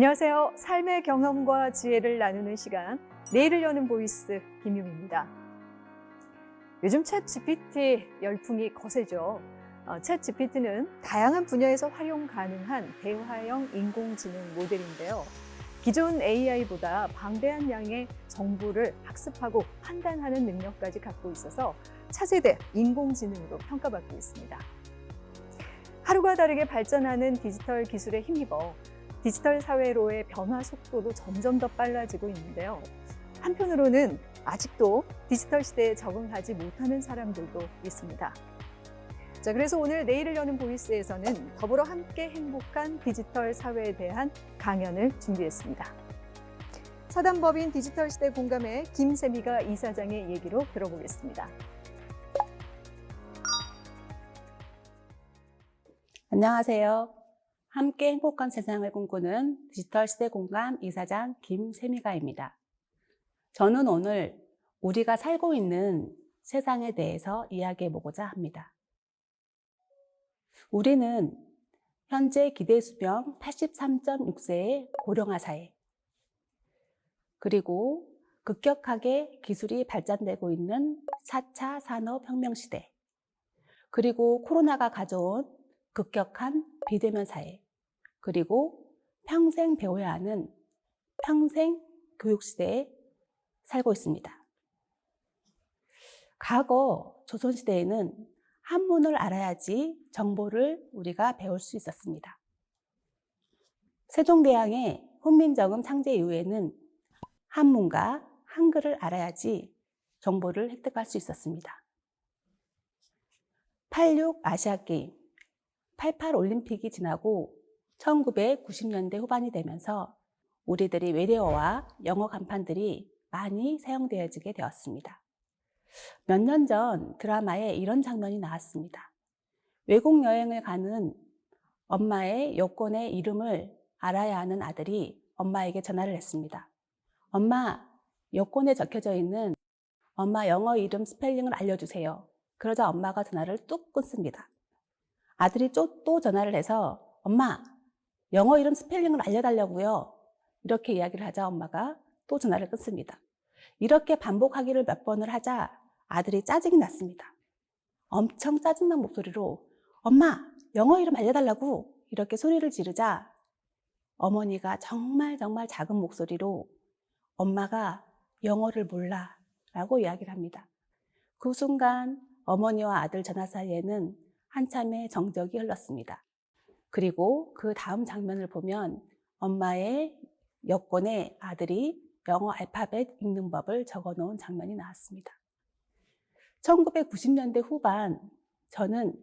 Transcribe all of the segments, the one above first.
안녕하세요. 삶의 경험과 지혜를 나누는 시간, 내일을 여는 보이스 김유미입니다. 요즘 챗 GPT 열풍이 거세죠. 어, 챗 GPT는 다양한 분야에서 활용 가능한 대화형 인공지능 모델인데요. 기존 AI보다 방대한 양의 정보를 학습하고 판단하는 능력까지 갖고 있어서 차세대 인공지능으로 평가받고 있습니다. 하루가 다르게 발전하는 디지털 기술에 힘입어 디지털 사회로의 변화 속도도 점점 더 빨라지고 있는데요. 한편으로는 아직도 디지털 시대에 적응하지 못하는 사람들도 있습니다. 자, 그래서 오늘 내일을 여는 보이스에서는 더불어 함께 행복한 디지털 사회에 대한 강연을 준비했습니다. 사단법인 디지털 시대 공감의 김세미가 이사장의 얘기로 들어보겠습니다. 안녕하세요. 함께 행복한 세상을 꿈꾸는 디지털 시대 공감 이사장 김세미가입니다. 저는 오늘 우리가 살고 있는 세상에 대해서 이야기해 보고자 합니다. 우리는 현재 기대 수명 83.6세의 고령화 사회, 그리고 급격하게 기술이 발전되고 있는 4차 산업혁명 시대, 그리고 코로나가 가져온 급격한 비대면 사회, 그리고 평생 배워야 하는 평생 교육 시대에 살고 있습니다. 과거 조선시대에는 한문을 알아야지 정보를 우리가 배울 수 있었습니다. 세종대왕의 훈민정음 창제 이후에는 한문과 한글을 알아야지 정보를 획득할 수 있었습니다. 86 아시아게임, 88 올림픽이 지나고 1990년대 후반이 되면서 우리들이 외래어와 영어 간판들이 많이 사용되어지게 되었습니다. 몇 년 전 드라마에 이런 장면이 나왔습니다. 외국 여행을 가는 엄마의 여권의 이름을 알아야 하는 아들이 엄마에게 전화를 했습니다. 엄마, 여권에 적혀져 있는 엄마 영어 이름 스펠링을 알려주세요. 그러자 엄마가 전화를 뚝 끊습니다. 아들이 또 전화를 해서 엄마, 영어 이름 스펠링을 알려달라고요. 이렇게 이야기를 하자 엄마가 또 전화를 끊습니다. 이렇게 반복하기를 몇 번을 하자 아들이 짜증이 났습니다. 엄청 짜증난 목소리로 엄마, 영어 이름 알려달라고 이렇게 소리를 지르자 어머니가 정말 정말 작은 목소리로 엄마가 영어를 몰라 라고 이야기를 합니다. 그 순간 어머니와 아들 전화 사이에는 한참의 정적이 흘렀습니다. 그리고 그 다음 장면을 보면 엄마의 여권에 아들이 영어 알파벳 읽는 법을 적어 놓은 장면이 나왔습니다. 1990년대 후반 저는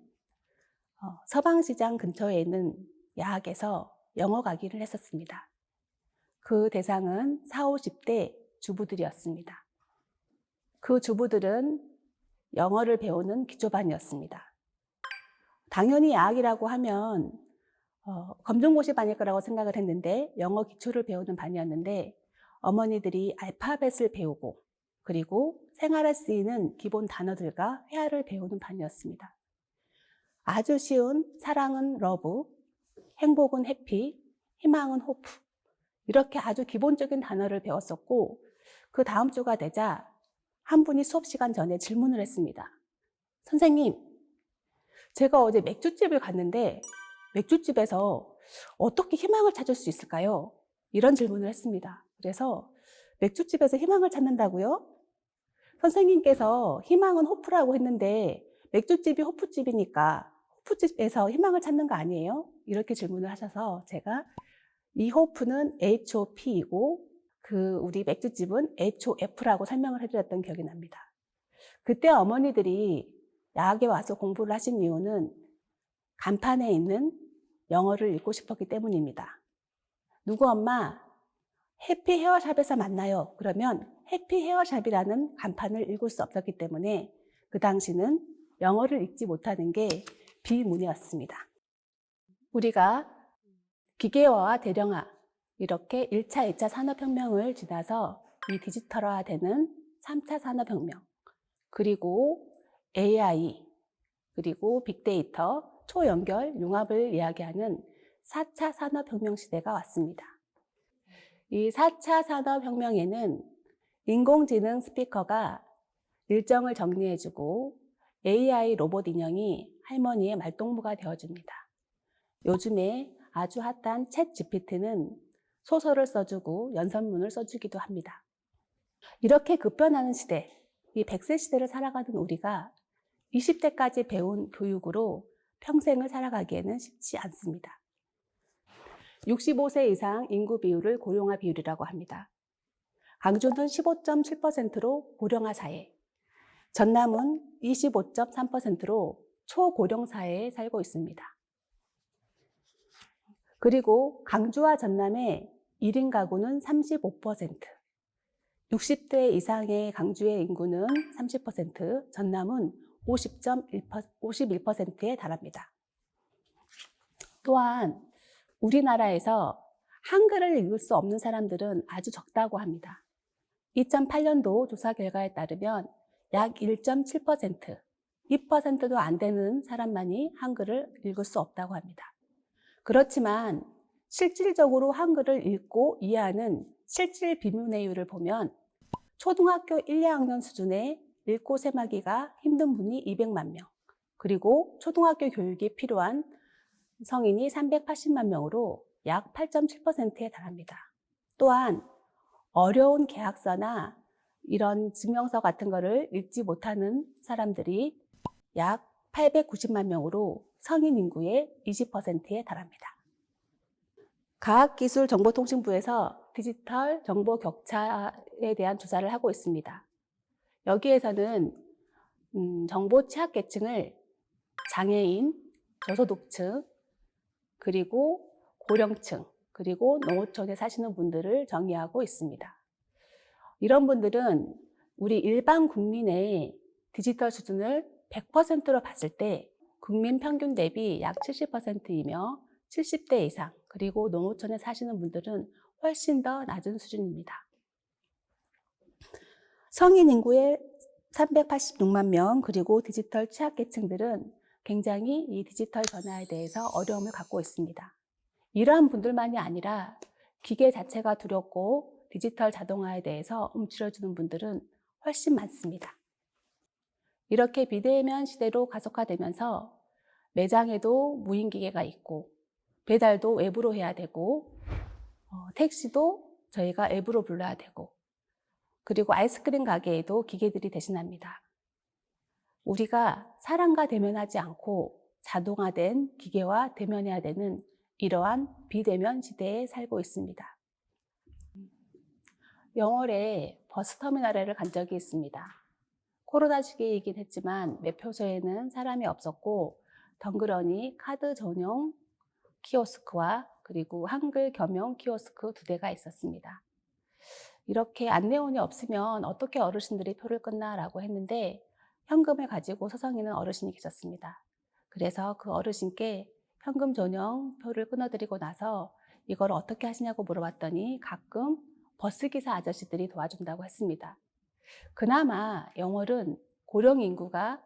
어, 서방시장 근처에 있는 야학에서 영어 강의를 했었습니다. 그 대상은 40, 50대 주부들이었습니다. 그 주부들은 영어를 배우는 기초반이었습니다. 당연히 야학이라고 하면 어, 검정고시 반일 거라고 생각을 했는데 영어 기초를 배우는 반이었는데 어머니들이 알파벳을 배우고 그리고 생활에 쓰이는 기본 단어들과 회화를 배우는 반이었습니다. 아주 쉬운 사랑은 러브, 행복은 해피, 희망은 호프 이렇게 아주 기본적인 단어를 배웠었고 그 다음 주가 되자 한 분이 수업 시간 전에 질문을 했습니다. 선생님, 제가 어제 맥주집을 갔는데 맥주집에서 어떻게 희망을 찾을 수 있을까요? 이런 질문을 했습니다. 그래서 맥주집에서 희망을 찾는다고요? 선생님께서 희망은 호프라고 했는데 맥주집이 호프집이니까 호프집에서 희망을 찾는 거 아니에요? 이렇게 질문을 하셔서 제가 이 호프는 HOP이고 그 우리 맥주집은 HOF라고 설명을 해드렸던 기억이 납니다. 그때 어머니들이 야학에 와서 공부를 하신 이유는 간판에 있는 영어를 읽고 싶었기 때문입니다. 누구 엄마 해피 헤어샵에서 만나요. 그러면 해피 헤어샵이라는 간판을 읽을 수 없었기 때문에 그 당시는 영어를 읽지 못하는 게 비문이었습니다. 우리가 기계화와 대량화 이렇게 1차, 2차 산업혁명을 지나서 이 디지털화되는 3차 산업혁명 그리고 AI 그리고 빅데이터 초연결 융합을 이야기하는 4차 산업혁명 시대가 왔습니다. 이 4차 산업혁명에는 인공지능 스피커가 일정을 정리해주고 AI 로봇 인형이 할머니의 말동무가 되어줍니다. 요즘에 아주 핫한 챗 GPT는 소설을 써주고 연설문을 써주기도 합니다. 이렇게 급변하는 시대, 이 100세 시대를 살아가는 우리가 20대까지 배운 교육으로 평생을 살아가기에는 쉽지 않습니다. 65세 이상 인구 비율을 고령화 비율이라고 합니다. 강주는 15.7%로 고령화 사회, 전남은 25.3%로 초고령 사회에 살고 있습니다. 그리고 강주와 전남의 1인 가구는 35%, 60대 이상의 강주의 인구는 30%, 전남은 50.51%에 달합니다. 또한 우리나라에서 한글을 읽을 수 없는 사람들은 아주 적다고 합니다. 2008년도 조사 결과에 따르면 약 1.7%, 2%도 안 되는 사람만이 한글을 읽을 수 없다고 합니다. 그렇지만 실질적으로 한글을 읽고 이해하는 실질 비문의율을 보면 초등학교 1, 2학년 수준의 읽고 세마기가 힘든 분이 200만 명, 그리고 초등학교 교육이 필요한 성인이 380만 명으로 약 8.7%에 달합니다. 또한 어려운 계약서나 이런 증명서 같은 거를 읽지 못하는 사람들이 약 890만 명으로 성인 인구의 20%에 달합니다. 과학기술정보통신부에서 디지털 정보 격차에 대한 조사를 하고 있습니다. 여기에서는 음, 정보 취약계층을 장애인, 저소득층, 그리고 고령층, 그리고 농어촌에 사시는 분들을 정의하고 있습니다. 이런 분들은 우리 일반 국민의 디지털 수준을 100%로 봤을 때 국민 평균 대비 약 70%이며 70대 이상, 그리고 농어촌에 사시는 분들은 훨씬 더 낮은 수준입니다. 성인 인구의 386만 명, 그리고 디지털 취약계층들은 굉장히 이 디지털 변화에 대해서 어려움을 갖고 있습니다. 이러한 분들만이 아니라 기계 자체가 두렵고 디지털 자동화에 대해서 움츠러주는 분들은 훨씬 많습니다. 이렇게 비대면 시대로 가속화되면서 매장에도 무인 기계가 있고 배달도 외부로 해야 되고 어, 택시도 저희가 앱으로 불러야 되고 그리고 아이스크림 가게에도 기계들이 대신합니다. 우리가 사람과 대면하지 않고 자동화된 기계와 대면해야 되는 이러한 비대면 시대에 살고 있습니다. 영월에 버스터미널에를 간 적이 있습니다. 코로나 시기이긴 했지만 매표소에는 사람이 없었고 덩그러니 카드 전용 키오스크와 그리고 한글 겸용 키오스크 두 대가 있었습니다. 이렇게 안내원이 없으면 어떻게 어르신들이 표를 끊나라고 했는데 현금을 가지고 서성이는 어르신이 계셨습니다. 그래서 그 어르신께 현금 전용 표를 끊어드리고 나서 이걸 어떻게 하시냐고 물어봤더니 가끔 버스기사 아저씨들이 도와준다고 했습니다. 그나마 영월은 고령 인구가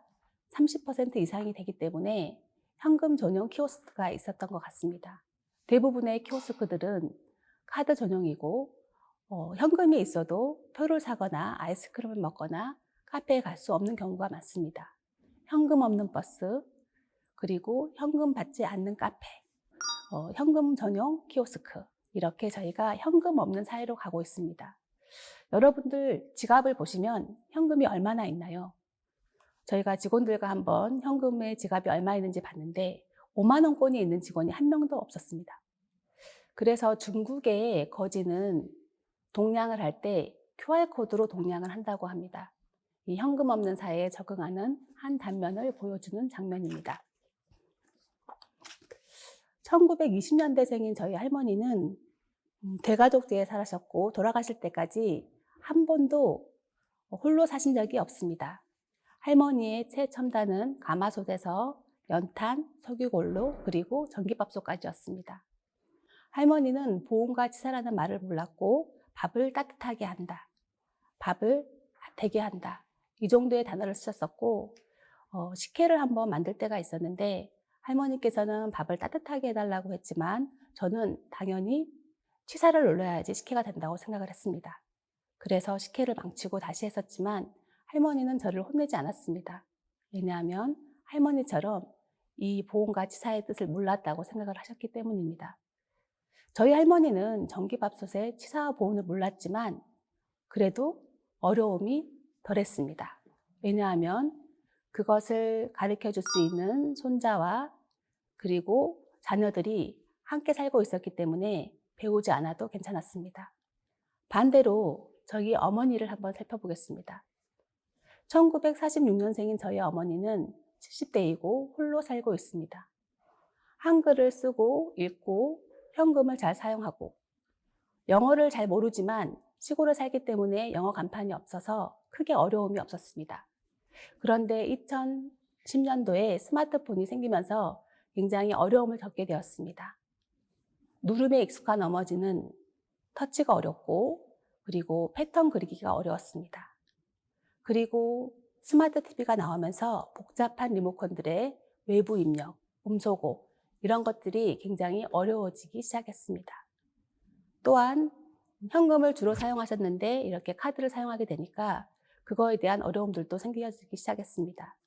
30% 이상이 되기 때문에 현금 전용 키오스크가 있었던 것 같습니다. 대부분의 키오스크들은 카드 전용이고 어, 현금이 있어도 표를 사거나 아이스크림을 먹거나 카페에 갈 수 없는 경우가 많습니다. 현금 없는 버스, 그리고 현금 받지 않는 카페, 어, 현금 전용 키오스크 이렇게 저희가 현금 없는 사회로 가고 있습니다. 여러분들 지갑을 보시면 현금이 얼마나 있나요? 저희가 직원들과 한번 현금의 지갑이 얼마 있는지 봤는데 5만 원권이 있는 직원이 한 명도 없었습니다. 그래서 중국의 거지는 동량을 할 때 QR코드로 동량을 한다고 합니다. 이 현금 없는 사회에 적응하는 한 단면을 보여주는 장면입니다. 1920년대생인 저희 할머니는 음, 대가족제에 살았었고 돌아가실 때까지 한 번도 홀로 사신 적이 없습니다. 할머니의 최첨단은 가마솥에서 연탄, 석유골로 그리고 전기밥솥까지였습니다. 할머니는 보온과 치사라는 말을 몰랐고 밥을 따뜻하게 한다. 밥을 되게 한다. 이 정도의 단어를 쓰셨었고 어, 식혜를 한번 만들 때가 있었는데 할머니께서는 밥을 따뜻하게 해달라고 했지만 저는 당연히 치사를 눌러야지 식혜가 된다고 생각을 했습니다. 그래서 식혜를 망치고 다시 했었지만 할머니는 저를 혼내지 않았습니다. 왜냐하면 할머니처럼 이 보온과 치사의 뜻을 몰랐다고 생각을 하셨기 때문입니다. 저희 할머니는 전기밥솥의 치사와 보온을 몰랐지만 그래도 어려움이 덜했습니다. 왜냐하면 그것을 가르쳐 줄 수 있는 손자와 그리고 자녀들이 함께 살고 있었기 때문에 배우지 않아도 괜찮았습니다. 반대로 저희 어머니를 한번 살펴보겠습니다. 1946년생인 저희 어머니는 70대이고 홀로 살고 있습니다. 한글을 쓰고 읽고 현금을 잘 사용하고 영어를 잘 모르지만 시골에 살기 때문에 영어 간판이 없어서 크게 어려움이 없었습니다. 그런데 2010년도에 스마트폰이 생기면서 굉장히 어려움을 겪게 되었습니다. 누름에 익숙한 어머니는 터치가 어렵고 그리고 패턴 그리기가 어려웠습니다. 그리고 스마트 TV가 나오면서 복잡한 리모컨들의 외부 입력, 음소거 이런 것들이 굉장히 어려워지기 시작했습니다. 또한 현금을 주로 사용하셨는데 이렇게 카드를 사용하게 되니까 그거에 대한 어려움들도 생기기 시작했습니다.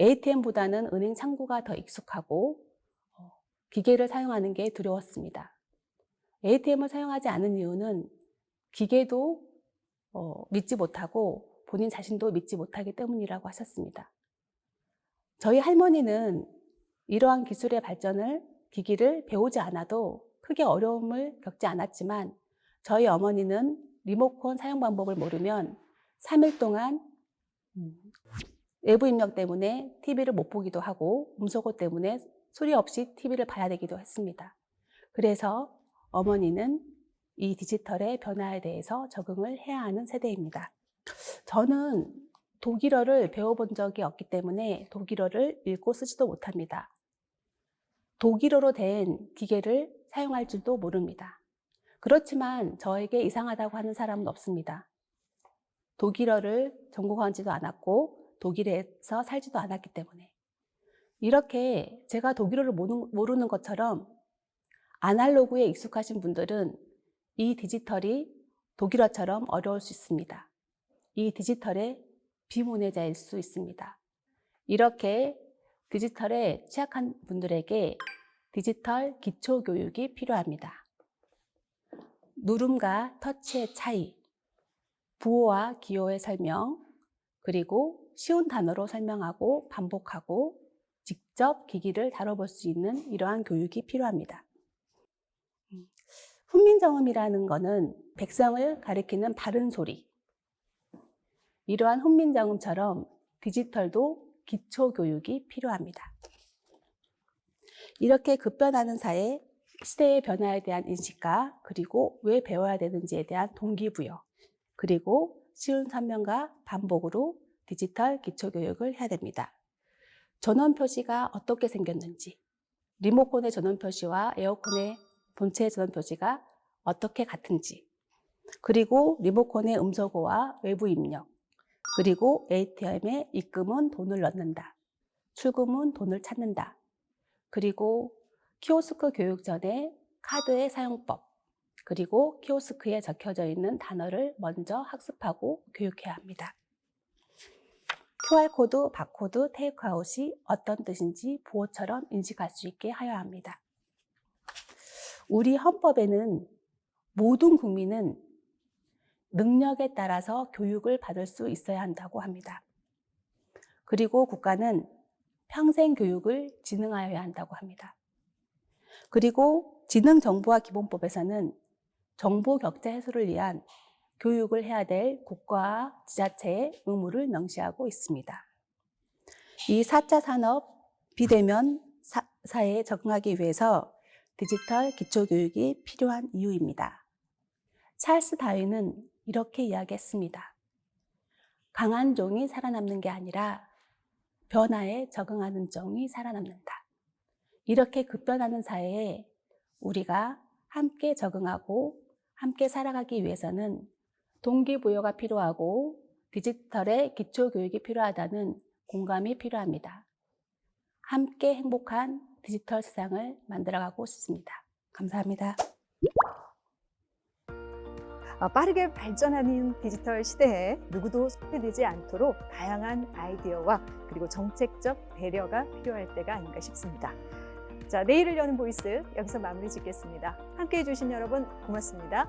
ATM보다는 은행 창구가 더 익숙하고 어, 기계를 사용하는 게 두려웠습니다. ATM을 사용하지 않은 이유는 기계도 어, 믿지 못하고 본인 자신도 믿지 못하기 때문이라고 하셨습니다. 저희 할머니는 이러한 기술의 발전을 기기를 배우지 않아도 크게 어려움을 겪지 않았지만 저희 어머니는 리모컨 사용 방법을 모르면 3일 동안 음, 외부 입력 때문에 TV를 못 보기도 하고 음소거 때문에 소리 없이 TV를 봐야 되기도 했습니다. 그래서 어머니는 이 디지털의 변화에 대해서 적응을 해야 하는 세대입니다. 저는 독일어를 배워본 적이 없기 때문에 독일어를 읽고 쓰지도 못합니다. 독일어로 된 기계를 사용할 줄도 모릅니다. 그렇지만 저에게 이상하다고 하는 사람은 없습니다. 독일어를 전공하지도 않았고 독일에서 살지도 않았기 때문에 이렇게 제가 독일어를 모르는 것처럼 아날로그에 익숙하신 분들은 이 디지털이 독일어처럼 어려울 수 있습니다. 이 디지털의 비문해자일 수 있습니다. 이렇게 디지털에 취약한 분들에게 디지털 기초 교육이 필요합니다. 누름과 터치의 차이, 부호와 기호의 설명, 그리고 쉬운 단어로 설명하고 반복하고 직접 기기를 다뤄볼 수 있는 이러한 교육이 필요합니다. 음, 훈민정음이라는 것은 백성을 가리키는 바른 소리. 이러한 훈민정음처럼 디지털도 기초 교육이 필요합니다. 이렇게 급변하는 사회, 시대의 변화에 대한 인식과 그리고 왜 배워야 되는지에 대한 동기부여, 그리고 쉬운 설명과 반복으로 디지털 기초 교육을 해야 됩니다. 전원 표시가 어떻게 생겼는지, 리모컨의 전원 표시와 에어컨의 본체 전원 표시가 어떻게 같은지, 그리고 리모컨의 음소거와 외부 입력, 그리고 ATM에 입금은 돈을 넣는다. 출금은 돈을 찾는다. 그리고 키오스크 교육 전에 카드의 사용법, 그리고 키오스크에 적혀져 있는 단어를 먼저 학습하고 교육해야 합니다. QR코드, 바코드, 테이크아웃이 어떤 뜻인지 부호처럼 인식할 수 있게 하여야 합니다. 우리 헌법에는 모든 국민은 능력에 따라서 교육을 받을 수 있어야 한다고 합니다. 그리고 국가는 평생 교육을 진흥하여야 한다고 합니다. 그리고 지능정보화 기본법에서는 정보 격차 해소를 위한 교육을 해야 될 국가와 지자체의 의무를 명시하고 있습니다. 이 4차 산업 비대면 사, 사회에 적응하기 위해서 디지털 기초교육이 필요한 이유입니다. 찰스 다윈은 이렇게 이야기했습니다. 강한 종이 살아남는 게 아니라 변화에 적응하는 종이 살아남는다. 이렇게 급변하는 사회에 우리가 함께 적응하고 함께 살아가기 위해서는 동기부여가 필요하고 디지털의 기초교육이 필요하다는 공감이 필요합니다. 함께 행복한 디지털 세상을 만들어가고 싶습니다. 감사합니다. 아, 빠르게 발전하는 디지털 시대에 누구도 소외되지 않도록 다양한 아이디어와 그리고 정책적 배려가 필요할 때가 아닌가 싶습니다. 자, 내일을 여는 보이스 여기서 마무리 짓겠습니다. 함께 해주신 여러분 고맙습니다.